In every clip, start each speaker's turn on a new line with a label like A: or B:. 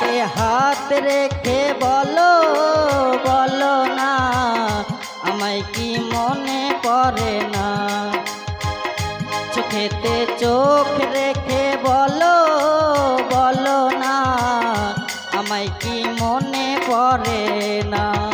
A: না হাত রেখে বলো বলো না। আমায় কি মনে পড়ে না? চোখেতে চোখ রেখে বলো বলো না। আমায় কি মনে পড়ে না?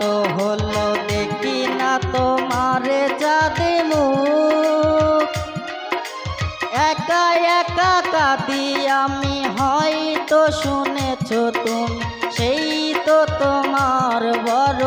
A: দাদি আমি হয়তো শুনেছ তুমি সেই তো তোমার বড়